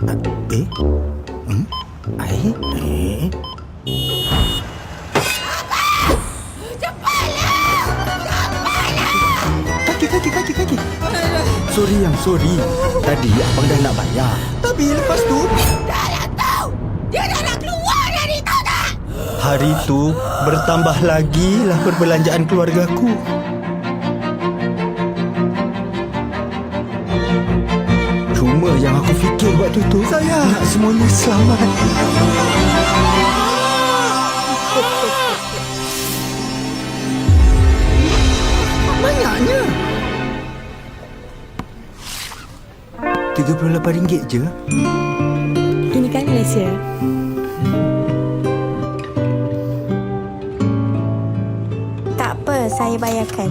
Eh? Hmm? Eh? Eh? Kaki, kaki, kaki. Sorry yang sorry. Tadi abang dah nak bayar. Tapi lepas tu... Dah nak tahu. Dia dah nak keluar dari tahu tak? Hari tu bertambah lagi lah perbelanjaan keluargaku. Cuma yang aku fikir waktu tu saya nak semuanya selamat. Banyaknya. RM38 je. Ini kan Malaysia. Tak apa, saya bayarkan.